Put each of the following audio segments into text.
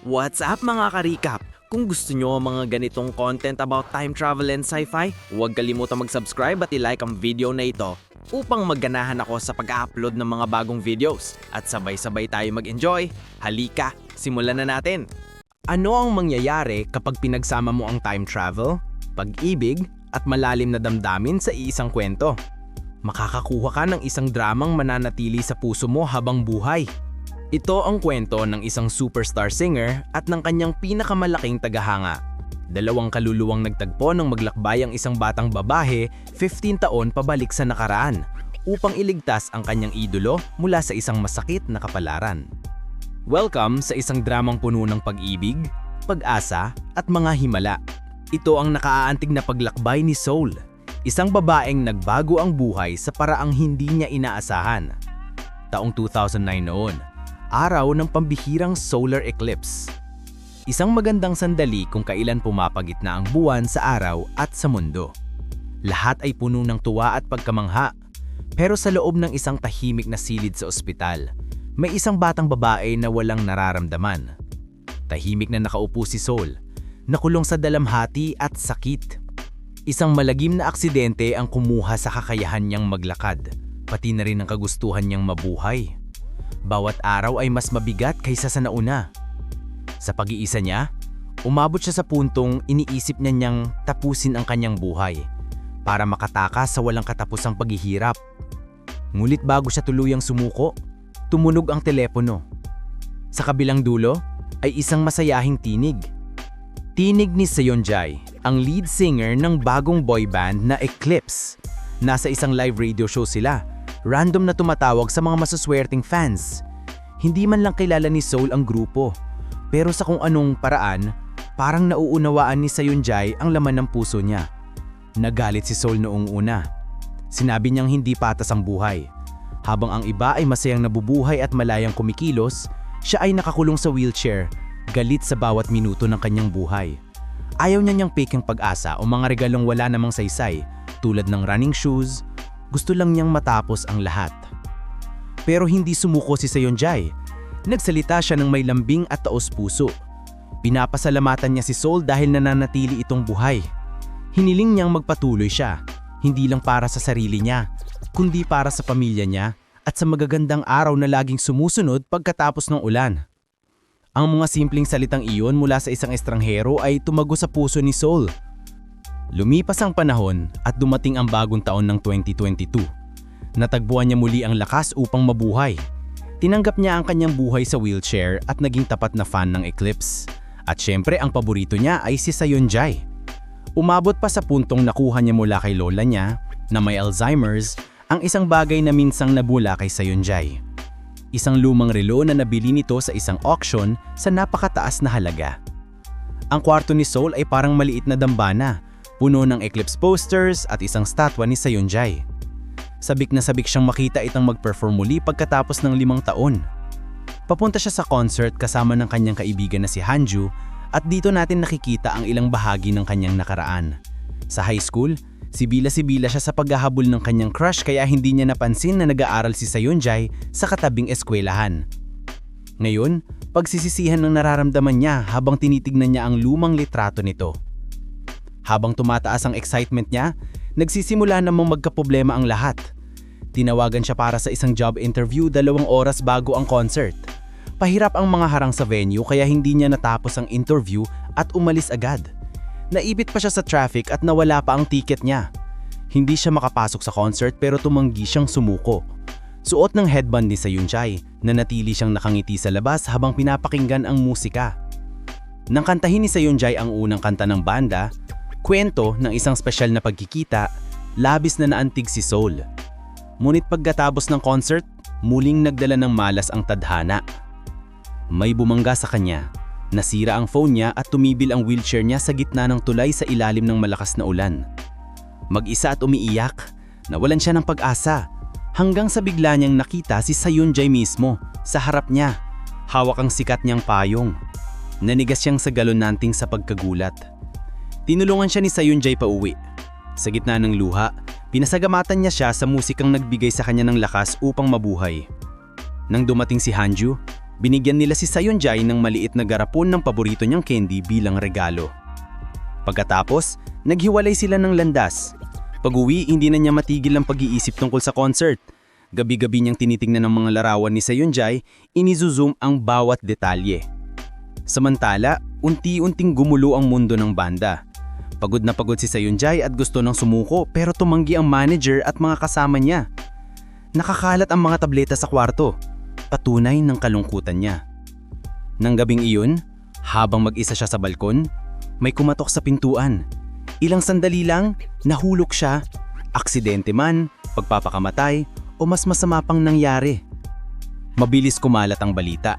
What's up mga ka-recap? Kung gusto nyo ang mga ganitong content about time travel and sci-fi, huwag kalimutan mag-subscribe at i-like ang video na ito upang magganahan ako sa pag-upload ng mga bagong videos at sabay-sabay tayo mag-enjoy. Halika, simulan na natin! Ano ang mangyayari kapag pinagsama mo ang time travel, pag-ibig, at malalim na damdamin sa iisang kwento? Makakakuha ka ng isang dramang mananatili sa puso mo habang buhay. Ito ang kwento ng isang superstar singer at ng kanyang pinakamalaking tagahanga. Dalawang kaluluwang nagtagpo ng maglakbay ang isang batang babae 15 taon pabalik sa nakaraan upang iligtas ang kanyang idolo mula sa isang masakit na kapalaran. Welcome sa isang dramang puno ng pag-ibig, pag-asa at mga himala. Ito ang nakaaantig na paglakbay ni Soul, isang babaeng nagbago ang buhay sa paraang hindi niya inaasahan. Taong 2009 noon, araw ng pambihirang solar eclipse. Isang magandang sandali kung kailan pumapagitna ang buwan sa araw at sa mundo. Lahat ay puno ng tuwa at pagkamangha. Pero sa loob ng isang tahimik na silid sa ospital, may isang batang babae na walang nararamdaman. Tahimik na nakaupo si Sol, nakulong sa dalamhati at sakit. Isang malagim na aksidente ang kumuha sa kakayahan niyang maglakad, pati na rin ang kagustuhan niyang mabuhay. Bawat araw ay mas mabigat kaysa sa nauna. Sa pag-iisa niya, umabot siya sa puntong iniisip niya niyang tapusin ang kanyang buhay para makatakas sa walang katapusang paghihirap. Ngulit bago siya tuluyang sumuko, tumunog ang telepono. Sa kabilang dulo ay isang masayahing tinig. Tinig ni Seonjai, ang lead singer ng bagong boy band na Eclipse. Nasa isang live radio show sila random na tumatawag sa mga masuswerteng fans. Hindi man lang kilala ni Soul ang grupo, pero sa kung anong paraan, parang nauunawaan ni Sayunjay ang laman ng puso niya. Nagalit si Soul noong una. Sinabi niyang hindi patas ang buhay. Habang ang iba ay masayang nabubuhay at malayang kumikilos, siya ay nakakulong sa wheelchair, galit sa bawat minuto ng kanyang buhay. Ayaw niya niyang ang pag-asa o mga regalong wala namang saysay, tulad ng running shoes, gusto lang niyang matapos ang lahat. Pero hindi sumuko si Sayonjay. Nagsalita siya ng may lambing at taos puso. Pinapasalamatan niya si Soul dahil nananatili itong buhay. Hiniling niyang magpatuloy siya, hindi lang para sa sarili niya, kundi para sa pamilya niya at sa magagandang araw na laging sumusunod pagkatapos ng ulan. Ang mga simpleng salitang iyon mula sa isang estranghero ay tumago sa puso ni Soul. Lumipas ang panahon at dumating ang bagong taon ng 2022. Natagpuan niya muli ang lakas upang mabuhay. Tinanggap niya ang kanyang buhay sa wheelchair at naging tapat na fan ng Eclipse. At syempre ang paborito niya ay si Sayonjay. Umabot pa sa puntong nakuha niya mula kay lola niya na may Alzheimer's ang isang bagay na minsang nabula kay Sayonjay. Isang lumang relo na nabili nito sa isang auction sa napakataas na halaga. Ang kwarto ni Soul ay parang maliit na dambana puno ng Eclipse posters at isang statwa ni Sayonjay. Sabik na sabik siyang makita itang mag-perform muli pagkatapos ng limang taon. Papunta siya sa concert kasama ng kanyang kaibigan na si Hanju at dito natin nakikita ang ilang bahagi ng kanyang nakaraan. Sa high school, sibila-sibila siya sa paghahabol ng kanyang crush kaya hindi niya napansin na nag-aaral si Sayonjay sa katabing eskwelahan. Ngayon, pagsisisihan ng nararamdaman niya habang tinitignan niya ang lumang litrato nito. Habang tumataas ang excitement niya, nagsisimula namang magkaproblema ang lahat. Tinawagan siya para sa isang job interview dalawang oras bago ang concert. Pahirap ang mga harang sa venue kaya hindi niya natapos ang interview at umalis agad. Naibit pa siya sa traffic at nawala pa ang ticket niya. Hindi siya makapasok sa concert pero tumanggi siyang sumuko. Suot ng headband ni Sayunjay na natili siyang nakangiti sa labas habang pinapakinggan ang musika. Nang kantahin ni Sayunjay ang unang kanta ng banda, Kwento ng isang spesyal na pagkikita, labis na naantig si Soul. Ngunit pagkatapos ng concert, muling nagdala ng malas ang tadhana. May bumangga sa kanya, nasira ang phone niya at tumibil ang wheelchair niya sa gitna ng tulay sa ilalim ng malakas na ulan. Mag-isa at umiiyak, nawalan siya ng pag-asa hanggang sa bigla niyang nakita si Sayunjay mismo sa harap niya. Hawak ang sikat niyang payong. Nanigas siyang sa galonanting sa pagkagulat. Tinulungan siya ni Sayunjay pa uwi. Sa gitna ng luha, pinasagamatan niya siya sa musikang nagbigay sa kanya ng lakas upang mabuhay. Nang dumating si Hanju, binigyan nila si Sayonjay ng maliit na garapon ng paborito niyang candy bilang regalo. Pagkatapos, naghiwalay sila ng landas. Pag-uwi, hindi na niya matigil ang pag-iisip tungkol sa concert. Gabi-gabi niyang tinitingnan ng mga larawan ni Sayonjay, inizoom ang bawat detalye. Samantala, unti-unting gumulo ang mundo ng banda. Pagod na pagod si Sayonjay at gusto nang sumuko pero tumanggi ang manager at mga kasama niya. Nakakalat ang mga tableta sa kwarto, patunay ng kalungkutan niya. Nang gabing iyon, habang mag-isa siya sa balkon, may kumatok sa pintuan. Ilang sandali lang, nahulog siya, aksidente man, pagpapakamatay, o mas masama pang nangyari. Mabilis kumalat ang balita.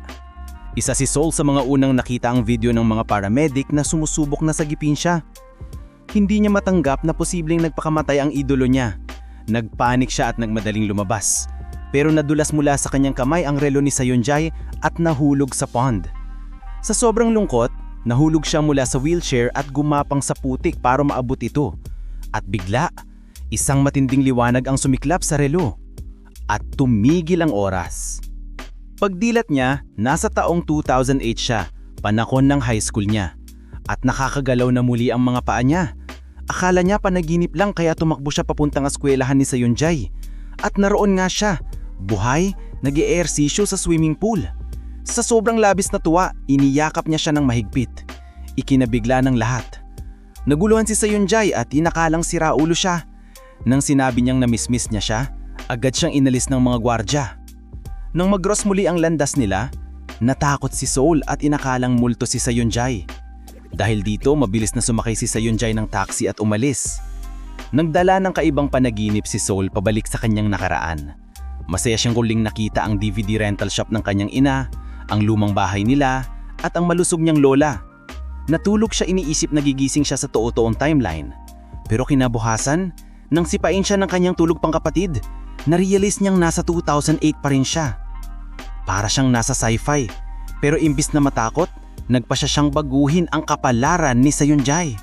Isa si Sol sa mga unang nakita ang video ng mga paramedic na sumusubok na sagipin siya. Hindi niya matanggap na posibleng nagpakamatay ang idolo niya. Nagpanik siya at nagmadaling lumabas. Pero nadulas mula sa kanyang kamay ang relo ni Sayonjay at nahulog sa pond. Sa sobrang lungkot, nahulog siya mula sa wheelchair at gumapang sa putik para maabot ito. At bigla, isang matinding liwanag ang sumiklap sa relo. At tumigil ang oras. Pagdilat niya, nasa taong 2008 siya, panahon ng high school niya. At nakakagalaw na muli ang mga paa niya. Akala niya panaginip lang kaya tumakbo siya papuntang eskwelahan ni Sayonjay. At naroon nga siya, buhay, nag ehersisyo sa swimming pool. Sa sobrang labis na tuwa, iniyakap niya siya ng mahigpit. Ikinabigla ng lahat. Naguluhan si Sayonjay at inakalang sira ulo siya. Nang sinabi niyang namismis niya siya, agad siyang inalis ng mga gwardya. Nang magros muli ang landas nila, natakot si Soul at inakalang multo si Sayonjay. Dahil dito, mabilis na sumakay si Sayonjay ng taxi at umalis. Nagdala ng kaibang panaginip si Soul pabalik sa kanyang nakaraan. Masaya siyang kuling nakita ang DVD rental shop ng kanyang ina, ang lumang bahay nila, at ang malusog niyang lola. Natulog siya iniisip na gigising siya sa too-toong timeline. Pero kinabuhasan, nang sipain siya ng kanyang tulog pang kapatid, narealize niyang nasa 2008 pa rin siya. Para siyang nasa sci-fi, pero imbis na matakot, nagpa siya siyang baguhin ang kapalaran ni Sayonjay.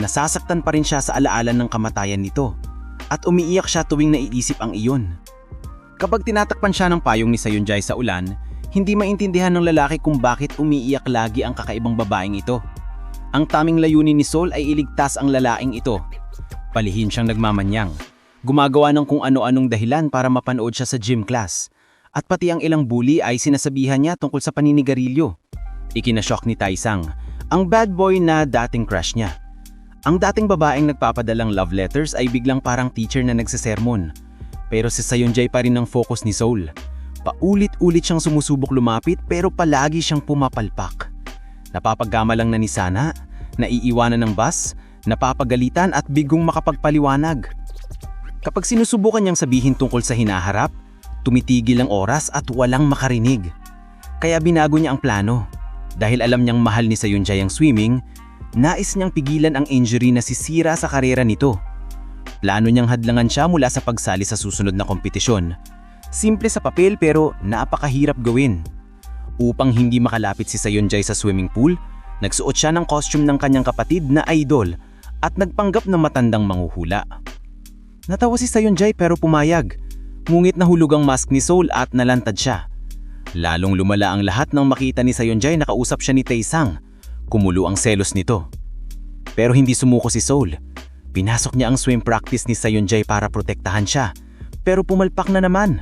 Nasasaktan pa rin siya sa alaalan ng kamatayan nito at umiiyak siya tuwing naiisip ang iyon. Kapag tinatakpan siya ng payong ni Sayonjay sa ulan, hindi maintindihan ng lalaki kung bakit umiiyak lagi ang kakaibang babaeng ito. Ang taming layunin ni Sol ay iligtas ang lalaing ito. Palihim siyang nagmamanyang. Gumagawa ng kung ano-anong dahilan para mapanood siya sa gym class. At pati ang ilang bully ay sinasabihan niya tungkol sa paninigarilyo. Ikinashock ni Taisang, ang bad boy na dating crush niya. Ang dating babaeng nagpapadalang love letters ay biglang parang teacher na nagsisermon. Pero si Sayonjay pa rin ang focus ni Soul. Paulit-ulit siyang sumusubok lumapit pero palagi siyang pumapalpak. Napapagkama lang na ni Sana, naiiwanan ng bus, napapagalitan at bigong makapagpaliwanag. Kapag sinusubukan niyang sabihin tungkol sa hinaharap, tumitigil ang oras at walang makarinig. Kaya binago niya ang plano. Dahil alam niyang mahal ni Sayunjay ang swimming, nais niyang pigilan ang injury na sisira sa karera nito. Plano niyang hadlangan siya mula sa pagsali sa susunod na kompetisyon. Simple sa papel pero napakahirap gawin. Upang hindi makalapit si Sayunjay sa swimming pool, nagsuot siya ng costume ng kanyang kapatid na idol at nagpanggap na matandang manghuhula. Natawa si Sayunjay pero pumayag. Ngungit nahulog ang mask ni Soul at nalantad siya. Lalong lumala ang lahat nang makita ni Sayonjay na kausap siya ni Taesang. Kumulo ang selos nito. Pero hindi sumuko si Soul. Pinasok niya ang swim practice ni Sayonjay para protektahan siya. Pero pumalpak na naman.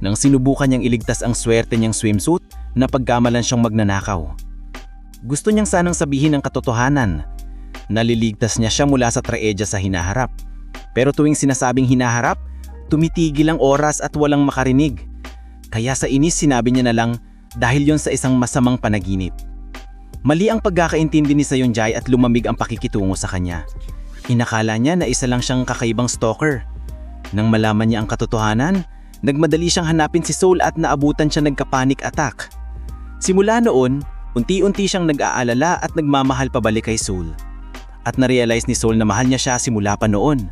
Nang sinubukan niyang iligtas ang swerte niyang swimsuit, napagkamalan siyang magnanakaw. Gusto niyang sanang sabihin ang katotohanan. Naliligtas niya siya mula sa traedya sa hinaharap. Pero tuwing sinasabing hinaharap, tumitigil ang oras at walang makarinig. Kaya sa inis sinabi niya na lang dahil yon sa isang masamang panaginip. Mali ang pagkakaintindi ni Sayonjay at lumamig ang pakikitungo sa kanya. Inakala niya na isa lang siyang kakaibang stalker. Nang malaman niya ang katotohanan, nagmadali siyang hanapin si Soul at naabutan siya nagka-panic attack. Simula noon, unti-unti siyang nag-aalala at nagmamahal pabalik kay Soul. At narealize ni Soul na mahal niya siya simula pa noon.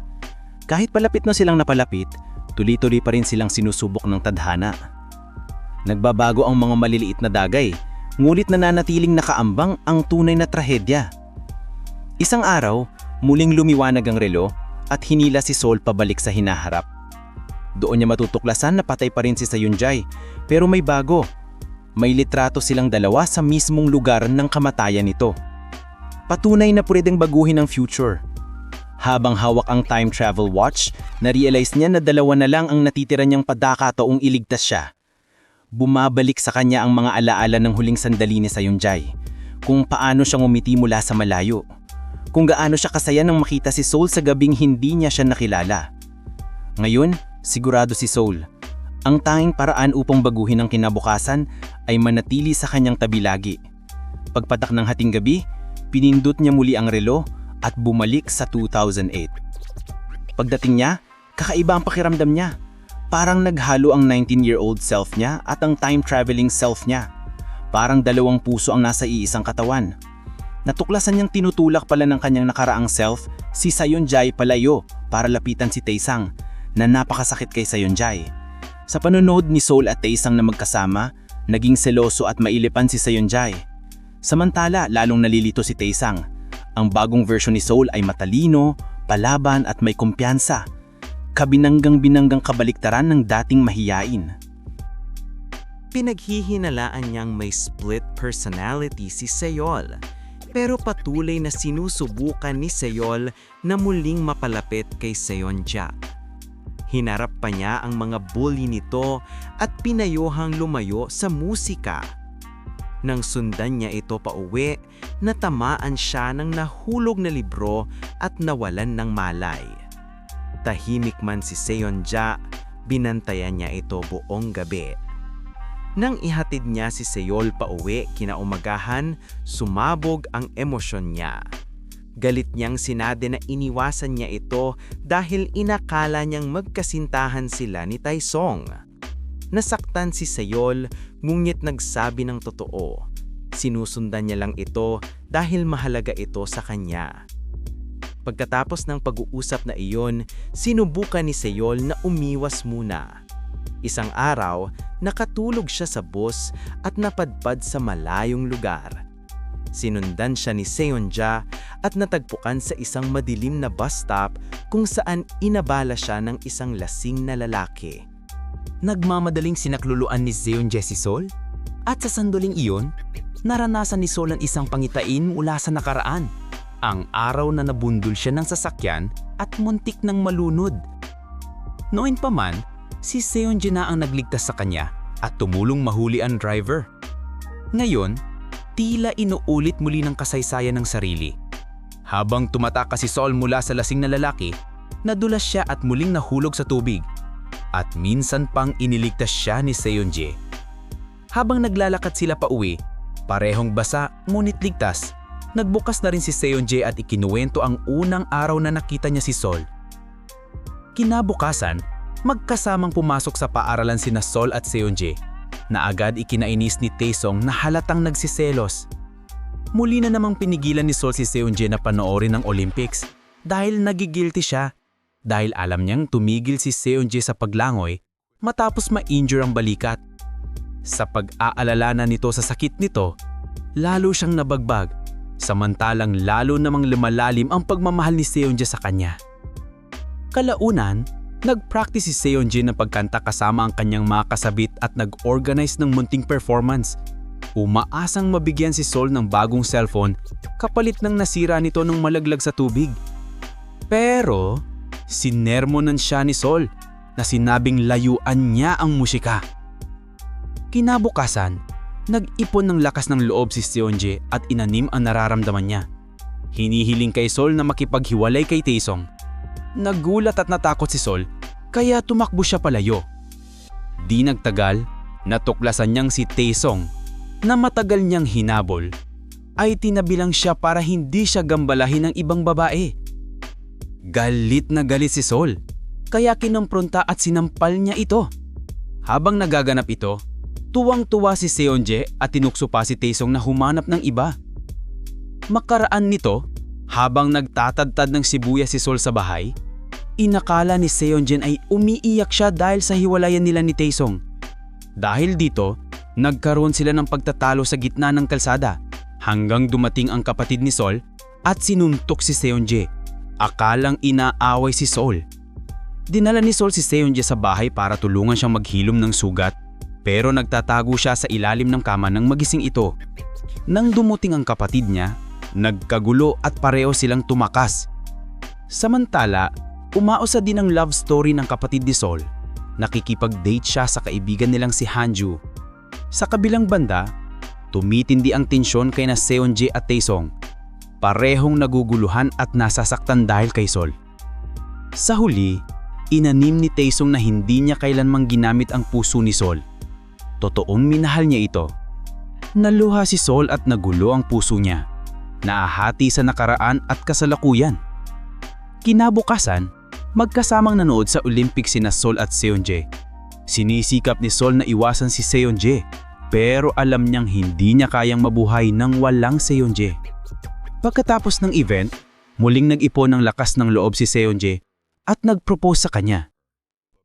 Kahit palapit na silang napalapit, tuloy-tuloy pa rin silang sinusubok ng tadhana. Nagbabago ang mga maliliit na dagay, ngunit nananatiling nakaambang ang tunay na trahedya. Isang araw, muling lumiwanag ang relo at hinila si Sol pabalik sa hinaharap. Doon niya matutuklasan na patay pa rin si Sayunjay, pero may bago. may litrato silang dalawa sa mismong lugar ng kamatayan nito. Patunay na pwedeng baguhin ang future. Habang hawak ang time travel watch, na-realize niya na dalawa na lang ang natitira niyang padakataong iligtas siya. Bumabalik sa kanya ang mga alaala ng huling sandali ni Sayonjay. Kung paano siya ngumiti mula sa malayo. Kung gaano siya kasaya nang makita si Soul sa gabing hindi niya siya nakilala. Ngayon, sigurado si Soul. Ang tanging paraan upang baguhin ang kinabukasan ay manatili sa kanyang tabi lagi. Pagpatak ng hating gabi, pinindot niya muli ang relo at bumalik sa 2008. Pagdating niya, kakaiba ang pakiramdam niya. Parang naghalo ang 19-year-old self niya at ang time-traveling self niya. Parang dalawang puso ang nasa iisang katawan. Natuklasan niyang tinutulak pala ng kanyang nakaraang self si Sayonjay palayo para lapitan si Taesang na napakasakit kay Sayonjay. Sa panonood ni Soul at Taesang na magkasama, naging seloso at mailipan si Sayonjay. Samantala, lalong nalilito si Taesang. Ang bagong version ni Soul ay matalino, palaban at may kumpiyansa. Kabinanggang-binanggang kabaliktaran ng dating mahiyain. Pinaghihinalaan niyang may split personality si Seyol. Pero patuloy na sinusubukan ni Seyol na muling mapalapit kay Seonja. Hinarap pa niya ang mga bully nito at pinayuhang lumayo sa musika. Nang sundan niya ito pa uwi, natamaan siya ng nahulog na libro at nawalan ng malay. Tahimik man si Seonja, binantayan niya ito buong gabi. Nang ihatid niya si Seyol pa uwi kinaumagahan, sumabog ang emosyon niya. Galit niyang sinade na iniwasan niya ito dahil inakala niyang magkasintahan sila ni Taisong. Nasaktan si Seyol ngunit nagsabi ng totoo. Sinusundan niya lang ito dahil mahalaga ito sa kanya. Pagkatapos ng pag-uusap na iyon, sinubukan ni Seyol na umiwas muna. Isang araw, nakatulog siya sa bus at napadpad sa malayong lugar. Sinundan siya ni Seonja at natagpuan sa isang madilim na bus stop kung saan inabala siya ng isang lasing na lalaki. Nagmamadaling sinakluluan ni Zeon Jesse Sol? At sa sanduling iyon, naranasan ni Sol ang isang pangitain mula sa nakaraan. Ang araw na nabundol siya ng sasakyan at muntik ng malunod. Noon pa man, si Seon na ang nagligtas sa kanya at tumulong mahuli ang driver. Ngayon, tila inuulit muli ng kasaysayan ng sarili. Habang tumataka si Sol mula sa lasing na lalaki, nadulas siya at muling nahulog sa tubig. At minsan pang iniligtas siya ni Seonje. Habang naglalakad sila pa uwi, parehong basa ngunit ligtas, nagbukas na rin si Seonje at ikinuwento ang unang araw na nakita niya si Sol. Kinabukasan, magkasamang pumasok sa paaralan sina Sol at Seonje na agad ikinainis ni Taesong na halatang nagsiselos. Muli na namang pinigilan ni Sol si Seonje na panoorin ang Olympics dahil nagigilty siya dahil alam niyang tumigil si Seonje sa paglangoy matapos ma-injure ang balikat. Sa pag-aalala na nito sa sakit nito, lalo siyang nabagbag samantalang lalo namang lumalalim ang pagmamahal ni Seonje sa kanya. Kalaunan, nag-practice si Seonjin ng pagkanta kasama ang kanyang mga kasabit at nag-organize ng munting performance. Umaasang mabigyan si Sol ng bagong cellphone kapalit ng nasira nito nung malaglag sa tubig. Pero, sinermonan siya ni Sol na sinabing layuan niya ang musika. Kinabukasan, nag-ipon ng lakas ng loob si Seonje at inanim ang nararamdaman niya. Hinihiling kay Sol na makipaghiwalay kay Taesong Nagulat at natakot si Sol kaya tumakbo siya palayo. Di nagtagal, natuklasan niyang si Taesong na matagal niyang hinabol ay tinabilang siya para hindi siya gambalahin ng ibang babae. Galit na galit si Sol kaya kinompronta at sinampal niya ito. Habang nagaganap ito, tuwang-tuwa si Seonje at tinukso pa si Taesong na humanap ng iba. Makaraan nito, habang nagtatadtad ng sibuyas si Sol sa bahay, inakala ni Seonjin ay umiiyak siya dahil sa hiwalayan nila ni Taesong. Dahil dito, nagkaroon sila ng pagtatalo sa gitna ng kalsada hanggang dumating ang kapatid ni Sol at sinuntok si Seonje. Akalang inaaway si Sol. Dinala ni Sol si Seonje sa bahay para tulungan siyang maghilom ng sugat Pero nagtatago siya sa ilalim ng kama ng magising ito. Nang dumuting ang kapatid niya, nagkagulo at pareho silang tumakas. Samantala, umaosa din ang love story ng kapatid ni Sol. Nakikipag-date siya sa kaibigan nilang si Hanju. Sa kabilang banda, tumitindi ang tensyon kay na Seonje at Taesong. Parehong naguguluhan at nasasaktan dahil kay Sol. Sa huli, inanim ni Taesong na hindi niya kailanmang ginamit ang puso ni Sol. Totoong minahal niya ito. Naluha si Sol at nagulo ang puso niya. Naahati sa nakaraan at kasalakuyan. Kinabukasan, magkasamang nanood sa Olympics sina Sol at Seonje. Sinisikap ni Sol na iwasan si Seonje, pero alam niyang hindi niya kayang mabuhay nang walang Seonje. Pagkatapos ng event, muling nag-ipon ng lakas ng loob si Seonje at nag-propose sa kanya.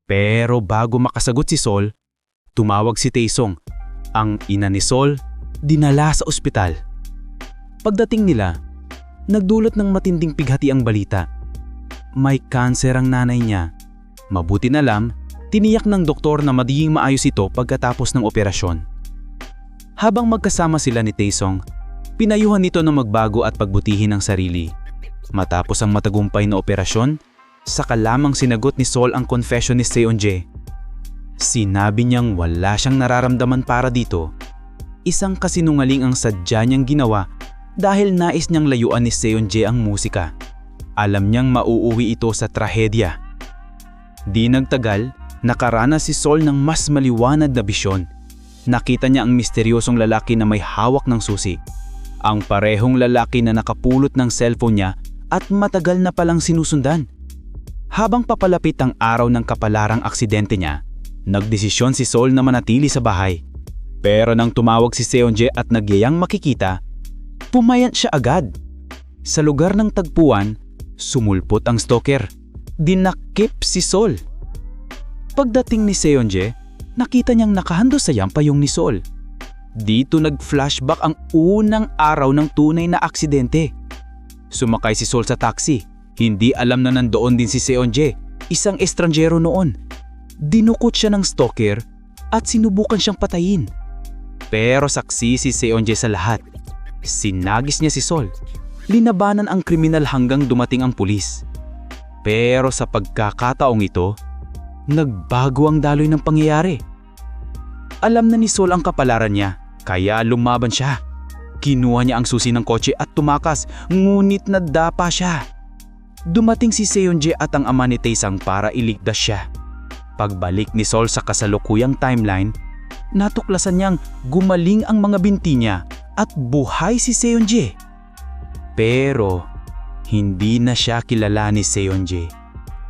Pero bago makasagot si Sol, tumawag si Taesong. Ang ina ni Sol, dinala sa ospital. Pagdating nila, nagdulot ng matinding pighati ang balita. May kanser ang nanay niya. Mabuti na lang, tiniyak ng doktor na magiging maayos ito pagkatapos ng operasyon. Habang magkasama sila ni Taesong, pinayuhan nito na magbago at pagbutihin ang sarili. Matapos ang matagumpay na operasyon, saka lamang sinagot ni Sol ang confession ni Seonje. Sinabi niyang wala siyang nararamdaman para dito. Isang kasinungaling ang sadya niyang ginawa dahil nais niyang layuan ni Seonje ang musika. Alam niyang mauuwi ito sa trahedya. Di nagtagal, nakaranas si Sol ng mas maliwanag na bisyon. Nakita niya ang misteryosong lalaki na may hawak ng susi. Ang parehong lalaki na nakapulot ng cellphone niya at matagal na palang sinusundan. Habang papalapit ang araw ng kapalarang aksidente niya, nagdesisyon si Sol na manatili sa bahay. Pero nang tumawag si Seonje at nagyayang makikita, pumayat siya agad. Sa lugar ng tagpuan, sumulpot ang stalker. Dinakip si Sol. Pagdating ni Seonje, nakita niyang nakahando sa yampayong ni Sol. Dito nag-flashback ang unang araw ng tunay na aksidente. Sumakay si Sol sa taxi. Hindi alam na nandoon din si Seonje, isang estrangjero noon. Dinukot siya ng stalker at sinubukan siyang patayin. Pero saksi si Seonje sa lahat. Sinagis niya si Sol. Linabanan ang kriminal hanggang dumating ang pulis. Pero sa pagkakataong ito, nagbago ang daloy ng pangyayari. Alam na ni Sol ang kapalaran niya, kaya lumaban siya. Kinuha niya ang susi ng kotse at tumakas, ngunit nadapa siya. Dumating si Seonje at ang ama ni Taesang para iligtas siya. Pagbalik ni Sol sa kasalukuyang timeline, natuklasan niyang gumaling ang mga binti niya at buhay si Seonje. Pero hindi na siya kilala ni Seonje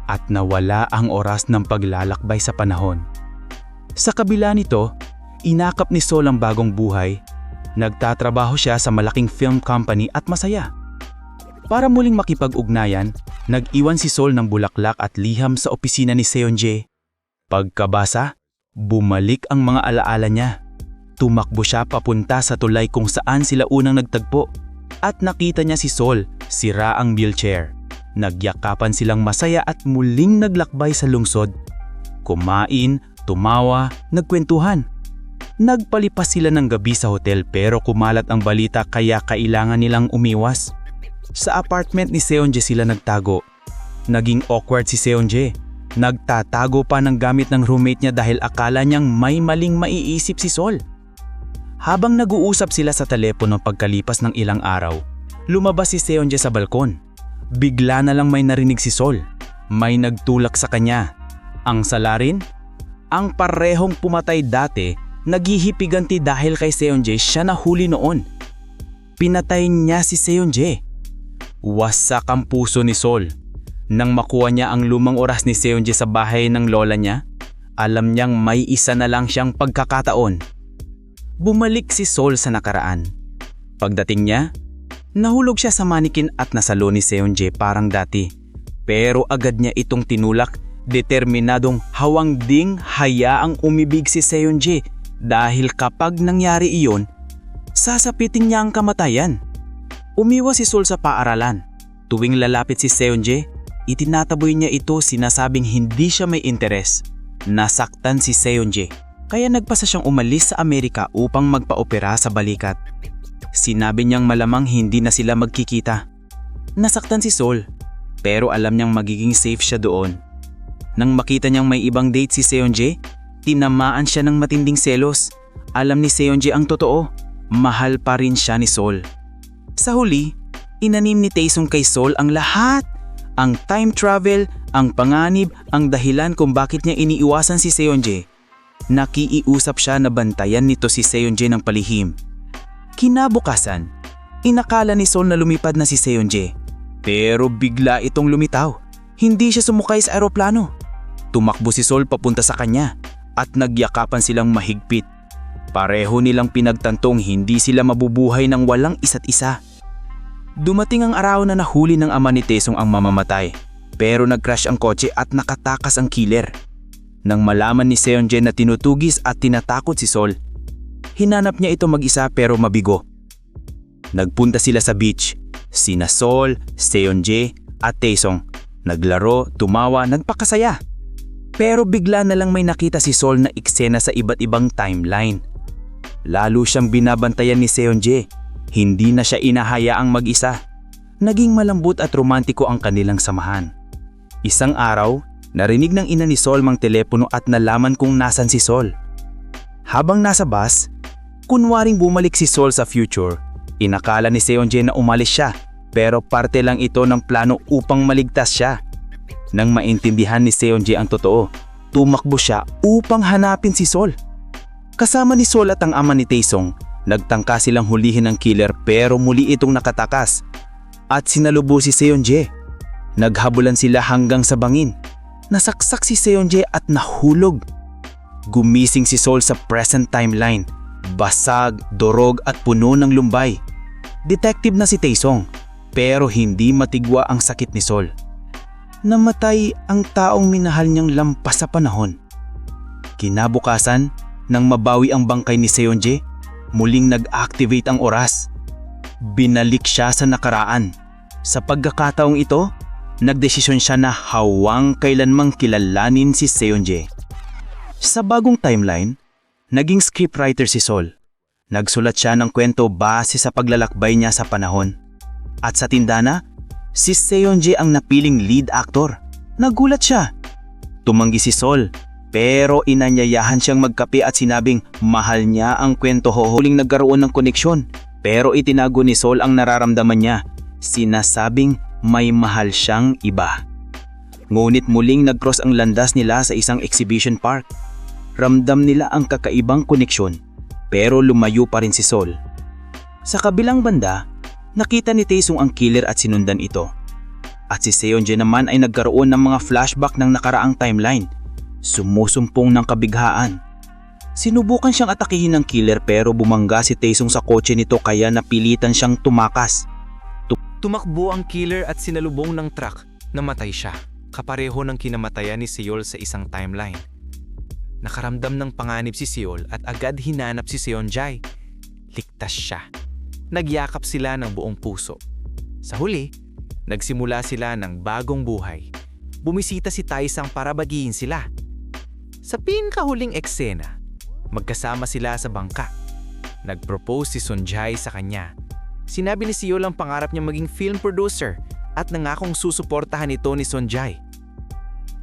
at nawala ang oras ng paglalakbay sa panahon. Sa kabila nito, inakap ni Sol ang bagong buhay. Nagtatrabaho siya sa malaking film company at masaya. Para muling makipag-ugnayan, nag-iwan si Sol ng bulaklak at liham sa opisina ni Seonje. Pagkabasa, bumalik ang mga alaala niya. Tumakbo siya papunta sa tulay kung saan sila unang nagtagpo at nakita niya si Sol, sira ang wheelchair. Nagyakapan silang masaya at muling naglakbay sa lungsod. Kumain, tumawa, nagkwentuhan. Nagpalipas sila ng gabi sa hotel pero kumalat ang balita kaya kailangan nilang umiwas. Sa apartment ni Seonje sila nagtago. Naging awkward si Seonje. Nagtatago pa ng gamit ng roommate niya dahil akala niyang may maling maiisip si Sol. Habang nag-uusap sila sa telepono pagkalipas ng ilang araw, lumabas si Seonje sa balkon. Bigla na lang may narinig si Sol. May nagtulak sa kanya. Ang salarin? Ang parehong pumatay dati, naghihipiganti dahil kay Seonje siya nahuli noon. Pinatay niya si Seonje. Wasak ang puso ni Sol. Nang makuha niya ang lumang oras ni Seonje sa bahay ng lola niya, alam niyang may isa na lang siyang pagkakataon. Bumalik si Sol sa nakaraan. Pagdating niya, nahulog siya sa manikin at nasalo ni Seonje parang dati. Pero agad niya itong tinulak, determinadong hawang ding hayaang umibig si Seonje dahil kapag nangyari iyon, sasapitin niya ang kamatayan. Umiwas si Sol sa paaralan. Tuwing lalapit si Seonje, itinataboy niya ito sinasabing hindi siya may interes. Nasaktan si Seonje, Kaya nagpasa siyang umalis sa Amerika upang magpa-opera sa balikat. Sinabi niyang malamang hindi na sila magkikita. Nasaktan si Sol, pero alam niyang magiging safe siya doon. Nang makita niyang may ibang date si Seonje, tinamaan siya ng matinding selos. Alam ni Seonje ang totoo, mahal pa rin siya ni Sol. Sa huli, inanim ni Taesung kay Sol ang lahat. Ang time travel, ang panganib, ang dahilan kung bakit niya iniiwasan si Seonje. Nakiiusap siya na bantayan nito si Seonje ng palihim. Kinabukasan, inakala ni Sol na lumipad na si Seonje. Pero bigla itong lumitaw. Hindi siya sumukay sa aeroplano. Tumakbo si Sol papunta sa kanya at nagyakapan silang mahigpit. Pareho nilang pinagtantong hindi sila mabubuhay ng walang isa't isa. Dumating ang araw na nahuli ng ama ni Tesong ang mamamatay. Pero nag-crash ang kotse at nakatakas ang killer. Nang malaman ni Seonje na tinutugis at tinatakot si Sol, hinanap niya ito mag-isa pero mabigo. Nagpunta sila sa beach. Sina Sol, Seonje at Taesong. Naglaro, tumawa, nagpakasaya. Pero bigla na lang may nakita si Sol na eksena sa iba't ibang timeline. Lalo siyang binabantayan ni Seonje. Hindi na siya inahayaang mag-isa. Naging malambot at romantiko ang kanilang samahan. Isang araw, narinig ng ina ni Sol mang telepono at nalaman kung nasan si Sol. Habang nasa bus, kunwaring bumalik si Sol sa future, inakala ni Seonje na umalis siya pero parte lang ito ng plano upang maligtas siya. Nang maintindihan ni Seonje ang totoo, tumakbo siya upang hanapin si Sol. Kasama ni Sol at ang ama ni Taesong, nagtangka silang hulihin ang killer pero muli itong nakatakas. At sinalubo si Seonje. Naghabulan sila hanggang sa bangin. Nasaksak si Seonje at nahulog. Gumising si Sol sa present timeline. Basag, dorog at puno ng lumbay. Detective na si Taesong pero hindi matigwa ang sakit ni Sol. Namatay ang taong minahal niyang lampas sa panahon. Kinabukasan, nang mabawi ang bangkay ni Seonje, muling nag-activate ang oras. Binalik siya sa nakaraan. Sa pagkakataong ito, nagdesisyon siya na hawang kailanmang kilalanin si Seonje. Sa bagong timeline, naging scriptwriter si Sol. Nagsulat siya ng kwento base sa paglalakbay niya sa panahon. At sa tindana, si Seonje ang napiling lead actor. Nagulat siya. Tumanggi si Sol, pero inanyayahan siyang magkape at sinabing mahal niya ang kwento huling nagkaroon ng koneksyon. Pero itinago ni Sol ang nararamdaman niya. Sinasabing may mahal siyang iba. Ngunit muling nag-cross ang landas nila sa isang exhibition park. Ramdam nila ang kakaibang koneksyon, pero lumayo pa rin si Sol. Sa kabilang banda, nakita ni Taesung ang killer at sinundan ito. At si Seonje naman ay nagkaroon ng mga flashback ng nakaraang timeline. Sumusumpong ng kabighaan. Sinubukan siyang atakihin ng killer pero bumangga si Taesung sa kotse nito kaya napilitan siyang tumakas. Tumakbo ang killer at sinalubong ng truck. Namatay siya. Kapareho ng kinamatayan ni Seol sa isang timeline. Nakaramdam ng panganib si Seol at agad hinanap si Seonjai. Ligtas siya. Nagyakap sila ng buong puso. Sa huli, nagsimula sila ng bagong buhay. Bumisita si Taisang para bagiin sila. Sa pinkahuling eksena, magkasama sila sa bangka. Nag-propose si Sonjai sa kanya. Sinabi ni Seol ang pangarap niya maging film producer at nangakong susuportahan ito ni Sonjai.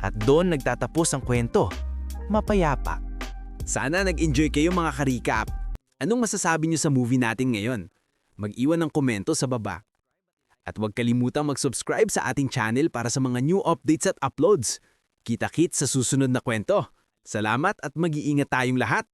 At doon nagtatapos ang kwento. Mapayapa. Sana nag-enjoy kayo mga karikap. Anong masasabi niyo sa movie natin ngayon? Mag-iwan ng komento sa baba. At huwag kalimutang mag-subscribe sa ating channel para sa mga new updates at uploads. Kita-kit sa susunod na kwento. Salamat at mag-iingat tayong lahat!